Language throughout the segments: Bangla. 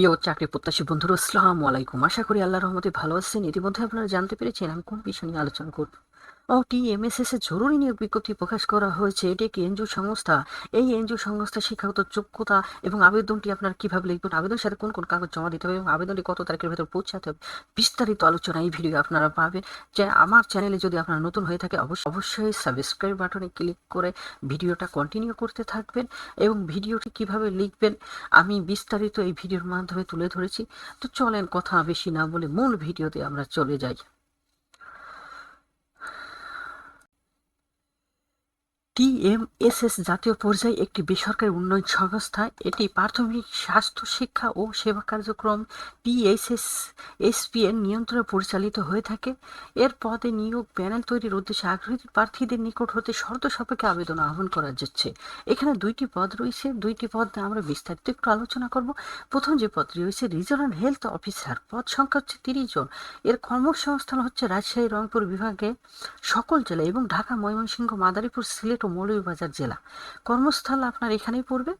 প্রিয় চাকরি প্রত্যাশী বন্ধুরা, আসসালামু আলাইকুম। আশা করি আল্লাহর রহমতে ভালো আছেন। ইতিমধ্যে আপনারা জানতে পেরেছেন আমি কোন বিষয় নিয়ে আলোচনা করব। ও টিএমএসএস এর জরুরি নিয়োগ বিজ্ঞপ্তি প্রকাশ করা হয়েছে। এটি একটি এনজিও সংস্থা। এই এনজিও সংস্থা শিক্ষাগত যোগ্যতা এবং আবেদনটি আপনার কীভাবে লিখবেন, আবেদনের সাথে কোন কোন কাগজ জমা দিতে হবে এবং আবেদনটি কত তারিখের ভেতর পৌঁছাতে হবে, বিস্তারিত আলোচনা এই ভিডিও আপনারা পাবেন। যে আমার চ্যানেলে যদি আপনারা নতুন হয়ে থাকে, অবশ্যই অবশ্যই সাবস্ক্রাইব বাটনে ক্লিক করে ভিডিওটা কন্টিনিউ করতে থাকবেন এবং ভিডিওটি কীভাবে লিখবেন, আমি বিস্তারিত এই ভিডিওর মাধ্যমে তুলে ধরেছি। তো চলেন কথা বেশি না বলে মূল ভিডিওতে আমরা চলে যাই। টিএমএসএস জাতীয় পর্যায়ে একটি বেসরকারি উন্নয়ন সংস্থা। এটি প্রাথমিক স্বাস্থ্য শিক্ষা ও সেবা কার্যক্রম টিএসএস এসপিএন নিয়ন্ত্রণে পরিচালিত হয়ে থাকে। এর পদে নিয়োগ প্যানেল তৈরির উদ্দেশ্যে আগ্রহী প্রার্থীদের নিকট হতে শর্ত সাপেক্ষে আবেদন আহ্বান করা যাচ্ছে। এখানে দুইটি পদ রয়েছে। দুইটি পদ আমরা বিস্তারিত একটু আলোচনা করব। প্রথম যে পদটি রয়েছে, রিজনাল হেলথ অফিসার। পদ সংখ্যা হচ্ছে তিরিশ জন। এর কর্মসংস্থান হচ্ছে রাজশাহী রংপুর বিভাগে সকল জেলা এবং ঢাকা, ময়মনসিংহ, মাদারীপুর, সিলেট মৌলভীবাজার জেলা। কর্মস্থল আপনার এখানেই পড়বে।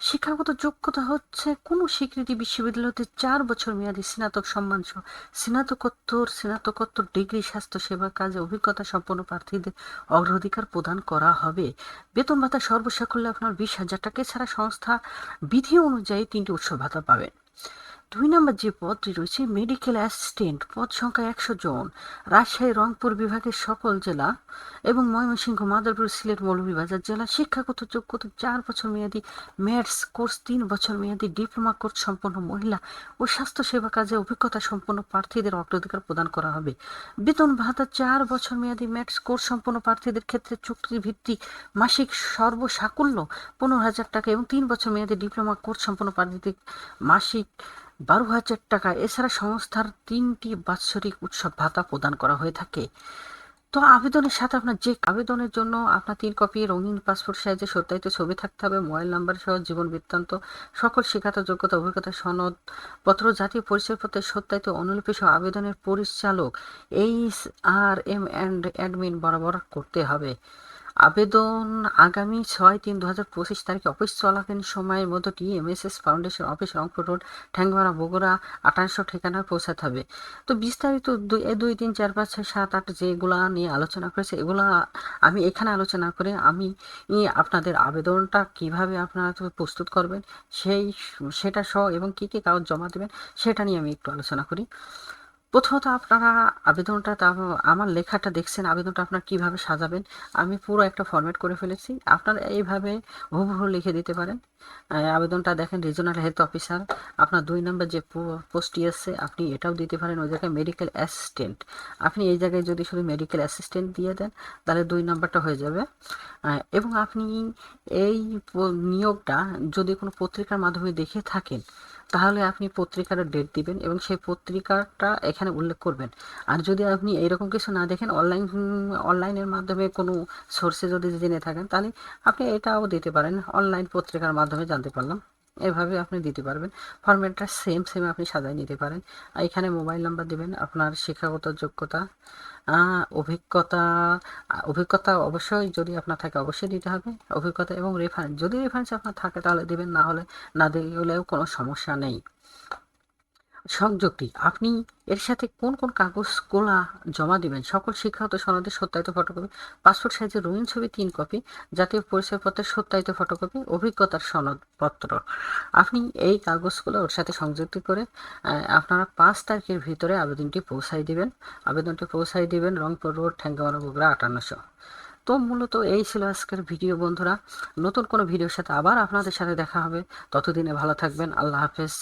শিক্ষাগত যোগ্যতা হচ্ছে কোনো স্বীকৃতি বিশ্ববিদ্যালয়তে চার বছর মেয়াদী স্নাতক সম্মান সহ স্নাতকোত্তর স্নাতকোত্তর ডিগ্রি স্বাস্থ্য সেবা কাজে অভিজ্ঞতা সম্পন্ন প্রার্থীদের অগ্রাধিকার প্রদান করা হবে। বেতন ভাতা সর্বসাকুল্যে আপনার বিশ হাজার টাকা। এছাড়া সংস্থা বিধি অনুযায়ী তিনটি উৎসব ভাতা পাবেন। দুই নম্বর যে পদটি রয়েছে মেডিকেল অ্যাসিস্ট্যান্ট পদ সংখ্যা একশো জন, রাজশাহী, রংপুর বিভাগের সকল জেলা এবং ময়মনসিংহ, মাদারপুর, সিলেট, মৌলভীবাজার জেলা। শিক্ষাগত যোগ্যতা চার বছর মেয়াদী ম্যাথস কোর্স তিন বছর মেয়াদী ডিপ্লোমা কোর্স সম্পন্ন মহিলা ও স্বাস্থ্য সেবা কাজে অভিজ্ঞতা সম্পন্ন প্রার্থীদের অগ্রাধিকার প্রদান করা হবে। বেতন ভাতা চার বছর মেয়াদী ম্যাথস কোর্স সম্পন্ন প্রার্থীদের ক্ষেত্রে চুক্তির ভিত্তি মাসিক সর্বসাকুল্য পনেরো হাজার টাকা এবং তিন বছর মেয়াদী ডিপ্লোমা কোর্স সম্পন্ন প্রার্থীদের মাসিক বারো হাজার টাকা এছাড়া সংস্থার তিনটি বাৎসরিক উৎসব ভাতা প্রদান করা হয়ে থাকে। তো আবেদনের সাথে আপনার যে আবেদনের জন্য আপনার তিন কপি, রঙিন পাসপোর্ট সাইজে সত্যায়িত ছবি থাকতে হবে, মোবাইল নাম্বার সহ জীবন বৃত্তান্ত, সকল শিক্ষাগত যোগ্যতা, অভিজ্ঞতা, সনদ পত্র, জাতীয় পরিচয়পত্রের সত্যায়িত অনুলিপি সহ আবেদনের পরিচালক H R M and admin বরাবর করতে হবে। আবেদন আগামী ছয় তিন দু হাজার পঁচিশ তারিখে অফিস চলাকালীন সময়ের মধ্যে TMSS foundation office Rangpur road Thengamara Bogura আঠাশশো ঠিকানায় পৌঁছাতে হবে। তো বিস্তারিত দুই দুই তিন চার পাঁচ ছয় সাত আট যেগুলা নিয়ে আলোচনা করেছে, এগুলা আমি এখানে আলোচনা করে আমি আপনাদের আবেদনটা কীভাবে আপনারা প্রস্তুত করবেন, সেই সেটা সহ এবং কী কী কাগজ জমা দেবেন, সেটা নিয়ে আমি একটু আলোচনা করি। প্রথমত আপনারা আবেদনটা আমার লেখাটা দেখছেন, আবেদনটা আপনার কীভাবে সাজাবেন, আমি পুরো একটা ফরম্যাট করে ফেলেছি। আপনারা এইভাবে হুবহু লিখে দিতে পারেন। আবেদনটা দেখেন রিজনাল হেলথ অফিসার আপনার দুই নম্বর যে পোস্টটি আছে, আপনি এটাও দিতে পারেন, ওই জায়গায় মেডিকেল অ্যাসিস্ট্যান্ট আপনি এই জায়গায় যদি শুধু মেডিকেল অ্যাসিস্ট্যান্ট দিয়ে দেন, তাহলে দুই নম্বরটা হয়ে যাবে। এবং আপনি এই নিয়োগটা যদি কোনো পত্রিকার মাধ্যমে দেখে থাকেন তাহলে আপনি পত্রিকার ডেট দিবেন এবং সেই পত্রিকাটা এখানে উল্লেখ করবেন। আর যদি আপনি এইরকম কিছু না দেখেন অনলাইন অনলাইনের মাধ্যমে কোনো সোর্সে যদি জেনে থাকেন, তাহলে আপনি এটাও দিতে পারেন। অনলাইন পত্রিকার মাধ্যমে জানতে পারলাম। এভাবে আপনি দিতে পারবেন। ফরম্যাটটা সেম সেম আপনি সাজায় নিতে পারেন। এখানে মোবাইল নাম্বার দিবেন, আপনার শিক্ষাগত যোগ্যতা অভিজ্ঞতা অভিজ্ঞতা অবশ্যই যদি আপনার থাকে অবশ্যই দিতে হবে। অভিজ্ঞতা এবং রেফারেন্স যদি রেফারেন্স আপনার থাকে তাহলে দিবেন, না হলে, না দিলেও কোনো সমস্যা নেই। সংযুক্তি আপনি এর সাথে কোন কোন কাগজ কোলা জমা দিবেন? সকল শিক্ষাগত সনদের সত্যায়িত ফটোকপি, পাসপোর্ট সাইজের রঙিন ছবি, তিন কপি, জাতীয় পরিচয়পত্রের সত্যায়িত ফটোকপি, অভিজ্ঞতার সনদপত্র। আপনি এই কাগজগুলো ওর সাথে সংযুক্ত করে আপনারা পাঁচ তারিখের ভিতরে আবেদনটি পৌঁছাই দিবেন। আবেদনটি পৌঁছাই দিবেন রংপুর রোড ঠ্যাঙ্গামারা বগুড়া, আটান্নশো। তো মূলত এই ছিল আজকের ভিডিও, বন্ধুরা। নতুন কোনো ভিডিওর সাথে আবার আপনাদের সাথে দেখা হবে। ততদিনে ভালো থাকবেন। আল্লাহ হাফেজ।